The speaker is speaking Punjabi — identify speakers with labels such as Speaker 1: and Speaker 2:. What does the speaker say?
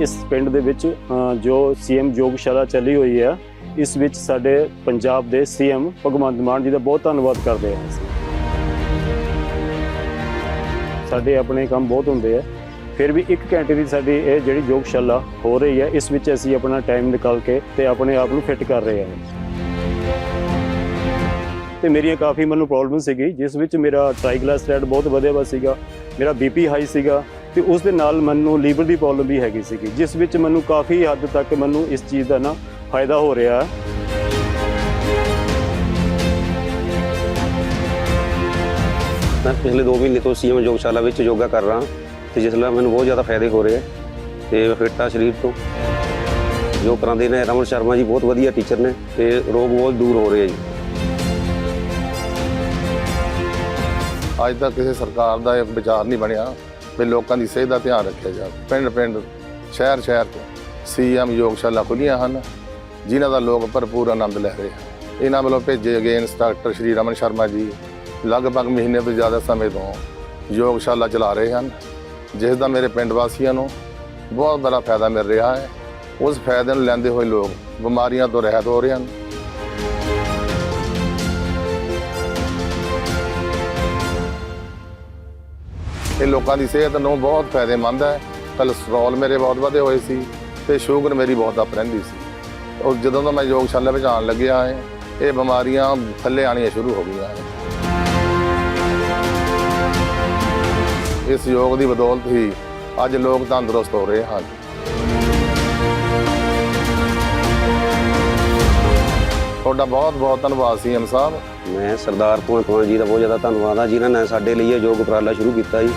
Speaker 1: ਇਸ ਪਿੰਡ ਦੇ ਵਿੱਚ ਅ, ਜੋ ਸੀਐਮ ਯੋਗਸ਼ਾਲਾ ਚੱਲੀ ਹੋਈ ਹੈ ਇਸ ਵਿੱਚ ਸਾਡੇ ਪੰਜਾਬ ਦੇ ਸੀਐਮ ਭਗਵੰਤ ਮਾਨ ਜੀ ਦਾ ਬਹੁਤ ਧੰਨਵਾਦ ਕਰਦੇ ਹਾਂ ਸਾਡੇ ਆਪਣੇ ਕੰਮ ਬਹੁਤ ਹੁੰਦੇ ਆ। ਫਿਰ ਵੀ ਇੱਕ ਘੰਟੇ ਦੀ ਸਾਡੀ ਇਹ ਜਿਹੜੀ ਯੋਗਸ਼ਾਲਾ ਹੋ ਰਹੀ ਹੈ ਇਸ ਵਿੱਚ ਅਸੀਂ ਆਪਣਾ ਟਾਈਮ ਨਿਕਾਲ ਕੇ ਤੇ ਆਪਣੇ ਆਪ ਨੂੰ ਫਿੱਟ ਕਰ ਰਹੇ ਹਾਂ ਤੇ ਮੇਰੀਆਂ ਕਾਫੀ ਮੈਨੂੰ ਪ੍ਰੋਬਲਮ ਸੀਗੀ ਜਿਸ ਵਿੱਚ ਮੇਰਾ ਟ੍ਰਾਈਗਲਾਈਸਰਾਈਡ ਬਹੁਤ ਵਧਿਆ ਵਾ ਸੀਗਾ ਮੇਰਾ ਬੀਪੀ ਹਾਈ ਸੀਗਾ ਤੇ ਉਸ ਦੇ ਨਾਲ ਮੈਨੂੰ ਲੀਵਰ ਦੀ ਪ੍ਰੋਬਲਮ ਵੀ ਹੈਗੀ ਸੀਗੀ ਜਿਸ ਵਿੱਚ ਮੈਨੂੰ ਕਾਫੀ ਹੱਦ ਤੱਕ ਮੈਨੂੰ ਇਸ ਚੀਜ਼ ਦਾ ਨਾ ਫਾਇਦਾ ਹੋ ਰਿਹਾ ਹੈ।
Speaker 2: ਮੈਂ ਪਿਛਲੇ 2 ਮਹੀਨੇ ਤੋਂ ਸੀਐਮ ਯੋਗਸ਼ਾਲਾ ਵਿੱਚ ਯੋਗਾ ਕਰ ਰਹਾ ਤੇ ਜਿਸ ਨਾਲ ਮੈਨੂੰ ਬਹੁਤ ਜ਼ਿਆਦਾ ਫਾਇਦੇ ਹੋ ਰਹੇ ਹੈ ਤੇ ਫਿੱਟ ਹਾਂ ਸਰੀਰ ਤੋਂ। ਜੋ ਕਰਾਉਂਦੇ ਨੇ ਰਮਨ ਸ਼ਰਮਾ ਜੀ ਬਹੁਤ ਵਧੀਆ ਟੀਚਰ ਨੇ ਤੇ ਰੋਗ ਬਹੁਤ ਦੂਰ ਹੋ ਰਹੇ ਹੈ ਜੀ।
Speaker 3: ਅੱਜ ਤੱਕ ਕਿਸੇ ਸਰਕਾਰ ਦਾ ਇਹ ਵਿਚਾਰ ਨਹੀਂ ਬਣਿਆ। ਵੀ ਲੋਕਾਂ ਦੀ ਸਿਹਤ ਦਾ ਧਿਆਨ ਰੱਖਿਆ ਜਾਵੇ। ਪਿੰਡ ਪਿੰਡ, ਸ਼ਹਿਰ ਸ਼ਹਿਰ ਤੋਂ ਸੀਐਮ ਯੋਗਸ਼ਾਲਾ ਖੁੱਲੀਆਂ ਹਨ, ਜਿਨ੍ਹਾਂ ਦਾ ਲੋਕ ਭਰਪੂਰ ਆਨੰਦ ਲੈ ਰਹੇ ਹਨ। ਇਹਨਾਂ ਵੱਲੋਂ ਭੇਜੇ ਗਏ ਇੰਸਟ੍ਰਕਟਰ ਸ਼੍ਰੀ ਰਮਨ ਸ਼ਰਮਾ ਜੀ ਲਗਭਗ ਮਹੀਨੇ ਤੋਂ ਜ਼ਿਆਦਾ ਸਮੇਂ ਤੋਂ ਯੋਗਸ਼ਾਲਾ ਚਲਾ ਰਹੇ ਹਨ, ਜਿਸ ਦਾ ਮੇਰੇ ਪਿੰਡ ਵਾਸੀਆਂ ਨੂੰ ਬਹੁਤ ਬੜਾ ਫਾਇਦਾ ਮਿਲ ਰਿਹਾ ਹੈ। ਉਸ ਫਾਇਦੇ ਨੂੰ ਲੈਂਦੇ ਹੋਏ ਲੋਕ ਬਿਮਾਰੀਆਂ ਤੋਂ ਰਹਿਤ ਹੋ ਰਹੇ ਹਨ। ਇਹ ਲੋਕਾਂ ਦੀ ਸਿਹਤ ਨੂੰ ਬਹੁਤ ਫਾਇਦੇਮੰਦ ਹੈ। ਕੋਲੇਸਟ੍ਰੋਲ ਮੇਰੇ ਬਹੁਤ ਵਧੇ ਹੋਏ ਸੀ ਤੇ ਸ਼ੂਗਰ ਮੇਰੀ ਬਹੁਤ ਅਪ ਰਹਿੰਦੀ ਸੀ। ਔਰ ਜਦੋਂ ਦਾ ਮੈਂ ਯੋਗਸ਼ਾਲਾ ਵਿੱਚ ਆਉਣ ਲੱਗਿਆ ਹੈ, ਇਹ ਬਿਮਾਰੀਆਂ ਥੱਲੇ ਆਣੀਆਂ ਸ਼ੁਰੂ ਹੋ ਗਈਆਂ ਹੈ ਇਸ ਯੋਗ ਦੀ ਬਦੌਲਤ ਹੀ ਅੱਜ ਲੋਕ ਤੰਦਰੁਸਤ ਹੋ ਰਹੇ ਹਨ। ਤੁਹਾਡਾ ਬਹੁਤ ਬਹੁਤ ਧੰਨਵਾਦ ਸੀਐਮ ਸਾਹਿਬ।
Speaker 2: ਮੈਂ ਸਰਦਾਰ ਭਗਵੰਤ ਮਾਨ ਜੀ ਦਾ ਬਹੁਤ ਜ਼ਿਆਦਾ ਧੰਨਵਾਦ ਹਾਂ, ਜਿਨ੍ਹਾਂ ਨੇ ਸਾਡੇ ਲਈ ਇਹ ਯੋਗ ਉਪਰਾਲਾ ਸ਼ੁਰੂ ਕੀਤਾ ਜੀ।